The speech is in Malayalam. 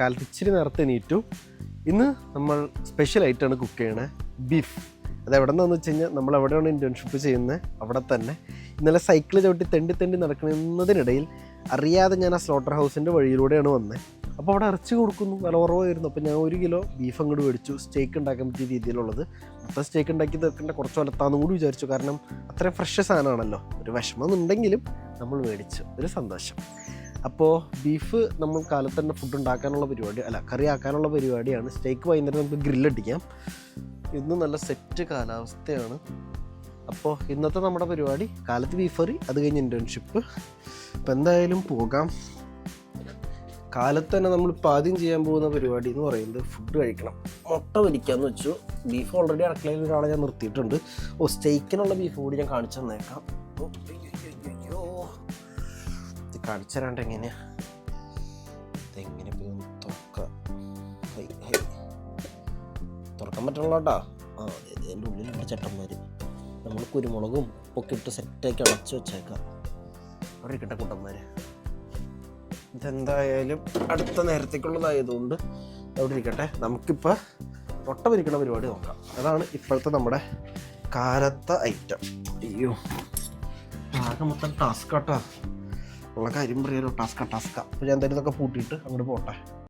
കാലത്ത് ഇച്ചിരി നേരത്തെ നീറ്റു ഇന്ന് നമ്മൾ സ്പെഷ്യൽ ആയിട്ടാണ് കുക്ക് ചെയ്യണേ. ബീഫ്. അത് എവിടെ നിന്നാന്ന് വെച്ച് കഴിഞ്ഞാൽ നമ്മൾ എവിടെയാണ് ഇന്റേൺഷിപ്പ് ചെയ്യുന്നത്. അവിടെ തന്നെ. ഇന്നലെ സൈക്കിൾ ചവിട്ടി തെണ്ടി തെണ്ടി നടക്കുന്നതിനിടയിൽ അറിയാതെ ഞാൻ ആ സ്ലോട്ടർ ഹൗസിന്റെ വഴിയിലൂടെയാണ് വന്നത് അപ്പോൾ അവിടെ ഇറച്ചി കൊടുക്കുന്നു. വില കുറവായിരുന്നു. അപ്പോൾ ഞാൻ ഒരു കിലോ ബീഫ് അങ്ങോട്ട് മേടിച്ചു. സ്റ്റേക്ക് ഉണ്ടാക്കാൻ പറ്റിയ രീതിയിലുള്ളത്. മൊത്തം സ്റ്റേക്ക് ഉണ്ടാക്കി തീർക്കേണ്ട കുറച്ച് വലത്താന്ന് കൂടി വിചാരിച്ചു. കാരണം അത്രയും ഫ്രഷ് സാധനമാണല്ലോ. ഒരു വിഷമം എന്നുണ്ടെങ്കിലും നമ്മൾ മേടിച്ചു. ഒരു സന്തോഷം. അപ്പോൾ ബീഫ് നമ്മൾ കാലത്ത് തന്നെ ഫുഡ് ഉണ്ടാക്കാനുള്ള പരിപാടി അല്ല കറി ആക്കാനുള്ള പരിപാടിയാണ്. സ്റ്റേക്ക് വൈകുന്നേരം നമുക്ക് ഗ്രില്ലടിക്കാം ഇന്ന് നല്ല സെറ്റ് കാലാവസ്ഥയാണ്. അപ്പോൾ ഇന്നത്തെ നമ്മുടെ പരിപാടി കാലത്ത് ബീഫ് കറി അത് കഴിഞ്ഞ് ഇന്റേൺഷിപ്പ് അപ്പോൾ എന്തായാലും പോകാം. കാലത്ത് തന്നെ നമ്മളിപ്പോൾ ആദ്യം ചെയ്യാൻ പോകുന്ന പരിപാടി എന്ന് പറയുന്നത് ഫുഡ് കഴിക്കണം. മുട്ട വലിക്കാമെന്ന് വെച്ചു. ബീഫ് ഓൾറെഡി അടുക്കളയിൽ ഒരാളെ ഞാൻ നിർത്തിയിട്ടുണ്ട്. ഓ സ്റ്റേക്കിനുള്ള ബീഫ് കൂടി ഞാൻ കാണിച്ചു തന്നേക്കാം. കാണിച്ചു എങ്ങനെയാ? എങ്ങനെ പോയി. തുറക്കാൻ പറ്റണല്ലോ കേട്ടോ ആ എന്റെ ഉള്ളിലുണ്ട് ചേട്ടന്മാർ നമ്മൾ കുരുമുളകും ഒക്കെ ഇട്ട് സെറ്റാക്കി അടച്ച് വെച്ചേക്കാം. അവിടെ ഇരിക്കട്ടെ കൂട്ടന്മാർ ഇതെന്തായാലും അടുത്ത നേരത്തേക്കുള്ളതായതുകൊണ്ട് അവിടെ ഇരിക്കട്ടെ. നമുക്കിപ്പോൾ മുട്ട പൊരിക്കണ പരിപാടി നോക്കാം. അതാണ് ഇപ്പോഴത്തെ നമ്മുടെ കാലത്തെ ഐറ്റം അയ്യോ. ആകെ മൊത്തം ടാസ്ക് കേട്ടോ ഉള്ള കാര്യം പറയാലോ ടാസ്ക ടാസ്ക അപ്പോൾ ഞാൻ എന്തായാലും ഇതൊക്കെ പൂട്ടിയിട്ട് അങ്ങോട്ട് പോട്ടെ.